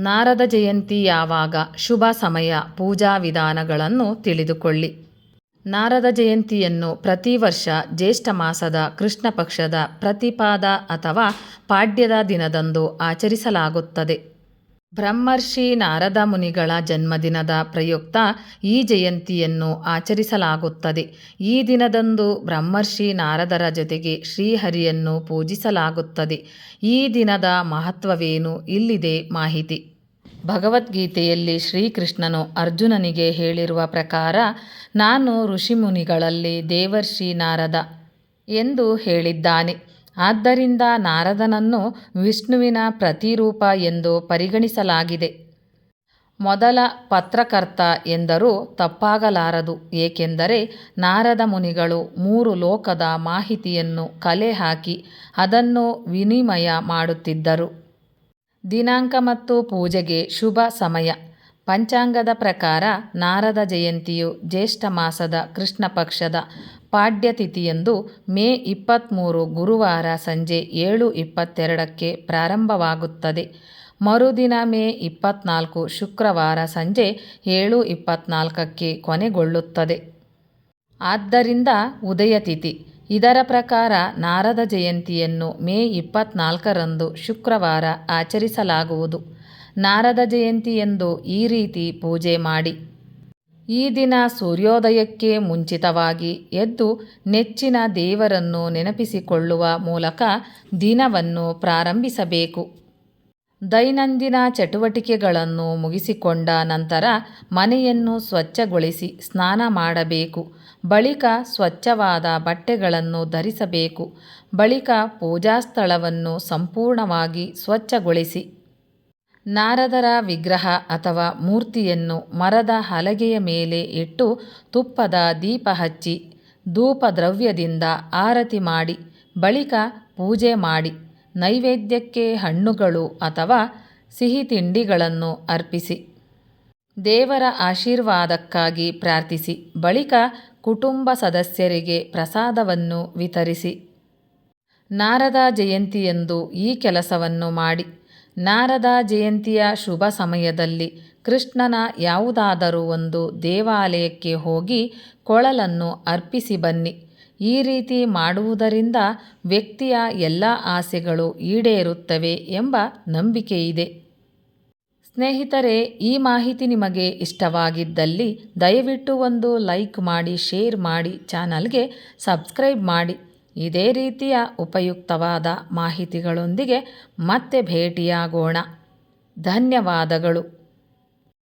ನಾರದ ಜಯಂತಿ ಯಾವಾಗ? ಶುಭ ಸಮಯ, ಪೂಜಾ ವಿಧಾನಗಳನ್ನು ತಿಳಿದುಕೊಳ್ಳಿ. ನಾರದ ಜಯಂತಿಯನ್ನು ಪ್ರತಿ ವರ್ಷ ಜ್ಯೇಷ್ಠ ಮಾಸದ ಕೃಷ್ಣ ಪಕ್ಷದ ಪ್ರತಿಪಾದ ಅಥವಾ ಪಾಡ್ಯದ ದಿನದಂದು ಆಚರಿಸಲಾಗುತ್ತದೆ. ಬ್ರಹ್ಮರ್ಷಿ ನಾರದ ಮುನಿಗಳ ಜನ್ಮದಿನದ ಪ್ರಯುಕ್ತ ಈ ಜಯಂತಿಯನ್ನು ಆಚರಿಸಲಾಗುತ್ತದೆ. ಈ ದಿನದಂದು ಬ್ರಹ್ಮರ್ಷಿ ನಾರದರ ಜೊತೆಗೆ ಶ್ರೀಹರಿಯನ್ನು ಪೂಜಿಸಲಾಗುತ್ತದೆ. ಈ ದಿನದ ಮಹತ್ವವೇನು? ಇಲ್ಲಿದೆ ಮಾಹಿತಿ. ಭಗವದ್ಗೀತೆಯಲ್ಲಿ ಶ್ರೀಕೃಷ್ಣನು ಅರ್ಜುನನಿಗೆ ಹೇಳಿರುವ ಪ್ರಕಾರ, ನಾನು ಋಷಿಮುನಿಗಳಲ್ಲಿ ದೇವರ್ಷಿ ನಾರದ ಎಂದು ಹೇಳಿದ್ದಾನೆ. ಆದ್ದರಿಂದ ನಾರದನನ್ನು ವಿಷ್ಣುವಿನ ಪ್ರತಿರೂಪ ಎಂದು ಪರಿಗಣಿಸಲಾಗಿದೆ. ಮೊದಲ ಪತ್ರಕರ್ತ ಎಂದರೂ ತಪ್ಪಾಗಲಾರದು, ಏಕೆಂದರೆ ನಾರದ ಮುನಿಗಳು ಮೂರು ಲೋಕದ ಮಾಹಿತಿಯನ್ನು ಕಲೆ ಹಾಕಿ ಅದನ್ನು ವಿನಿಮಯ ಮಾಡುತ್ತಿದ್ದರು. ದಿನಾಂಕ ಮತ್ತು ಪೂಜೆಗೆ ಶುಭ ಸಮಯ. ಪಂಚಾಂಗದ ಪ್ರಕಾರ ನಾರದ ಜಯಂತಿಯು ಜ್ಯೇಷ್ಠ ಮಾಸದ ಕೃಷ್ಣ ಪಕ್ಷದ ಪಾಡ್ಯತಿಥಿಯಂದು ಮೇ ಇಪ್ಪತ್ತ್ಮೂರು ಗುರುವಾರ ಸಂಜೆ ಏಳು ಇಪ್ಪತ್ತೆರಡಕ್ಕೆ ಪ್ರಾರಂಭವಾಗುತ್ತದೆ. ಮರುದಿನ ಮೇ ಇಪ್ಪತ್ತ್ನಾಲ್ಕು ಶುಕ್ರವಾರ ಸಂಜೆ ಏಳು ಇಪ್ಪತ್ತ್ನಾಲ್ಕಕ್ಕೆ ಕೊನೆಗೊಳ್ಳುತ್ತದೆ. ಆದ್ದರಿಂದ ಉದಯತಿಥಿ ಇದರ ಪ್ರಕಾರ ನಾರದ ಜಯಂತಿಯನ್ನು ಮೇ ಇಪ್ಪತ್ತ್ನಾಲ್ಕರಂದು ಶುಕ್ರವಾರ ಆಚರಿಸಲಾಗುವುದು. ನಾರದ ಜಯಂತಿಯಂದು ಈ ರೀತಿ ಪೂಜೆ ಮಾಡಿ. ಈ ದಿನ ಸೂರ್ಯೋದಯಕ್ಕೆ ಮುಂಚಿತವಾಗಿ ಎದ್ದು ನೆಚ್ಚಿನ ದೇವರನ್ನು ನೆನಪಿಸಿಕೊಳ್ಳುವ ಮೂಲಕ ದಿನವನ್ನು ಪ್ರಾರಂಭಿಸಬೇಕು. ದೈನಂದಿನ ಚಟುವಟಿಕೆಗಳನ್ನು ಮುಗಿಸಿಕೊಂಡ ನಂತರ ಮನೆಯನ್ನು ಸ್ವಚ್ಛಗೊಳಿಸಿ ಸ್ನಾನ ಮಾಡಬೇಕು. ಬಳಿಕ ಸ್ವಚ್ಛವಾದ ಬಟ್ಟೆಗಳನ್ನು ಧರಿಸಬೇಕು. ಬಳಿಕ ಪೂಜಾ ಸ್ಥಳವನ್ನು ಸಂಪೂರ್ಣವಾಗಿ ಸ್ವಚ್ಛಗೊಳಿಸಿ ನಾರದರ ವಿಗ್ರಹ ಅಥವಾ ಮೂರ್ತಿಯನ್ನು ಮರದ ಹಲಗೆಯ ಮೇಲೆ ಇಟ್ಟು ತುಪ್ಪದ ದೀಪ ಹಚ್ಚಿ ಧೂಪದ್ರವ್ಯದಿಂದ ಆರತಿ ಮಾಡಿ, ಬಳಿಕ ಪೂಜೆ ಮಾಡಿ, ನೈವೇದ್ಯಕ್ಕೆ ಹಣ್ಣುಗಳು ಅಥವಾ ಸಿಹಿ ತಿಂಡಿಗಳನ್ನು ಅರ್ಪಿಸಿ, ದೇವರ ಆಶೀರ್ವಾದಕ್ಕಾಗಿ ಪ್ರಾರ್ಥಿಸಿ, ಬಳಿಕ ಕುಟುಂಬ ಸದಸ್ಯರಿಗೆ ಪ್ರಸಾದವನ್ನು ವಿತರಿಸಿ. ನಾರದ ಜಯಂತಿಯಂದು ಈ ಕೆಲಸವನ್ನು ಮಾಡಿ. ನಾರದ ಜಯಂತಿಯ ಶುಭ ಸಮಯದಲ್ಲಿ ಕೃಷ್ಣನ ಯಾವುದಾದರೂ ಒಂದು ದೇವಾಲಯಕ್ಕೆ ಹೋಗಿ ಕೊಳಲನ್ನು ಅರ್ಪಿಸಿ ಬನ್ನಿ. ಈ ರೀತಿ ಮಾಡುವುದರಿಂದ ವ್ಯಕ್ತಿಯ ಎಲ್ಲ ಆಸೆಗಳು ಈಡೇರುತ್ತವೆ ಎಂಬ ನಂಬಿಕೆಯಿದೆ. ಸ್ನೇಹಿತರೆ, ಈ ಮಾಹಿತಿ ನಿಮಗೆ ಇಷ್ಟವಾಗಿದ್ದಲ್ಲಿ ದಯವಿಟ್ಟು ಒಂದು ಲೈಕ್ ಮಾಡಿ, ಶೇರ್ ಮಾಡಿ, ಚಾನಲ್ಗೆ ಸಬ್ಸ್ಕ್ರೈಬ್ ಮಾಡಿ. ಇದೇ ರೀತಿಯ ಉಪಯುಕ್ತವಾದ ಮಾಹಿತಿಗಳೊಂದಿಗೆ ಮತ್ತೆ ಭೇಟಿಯಾಗೋಣ. ಧನ್ಯವಾದಗಳು.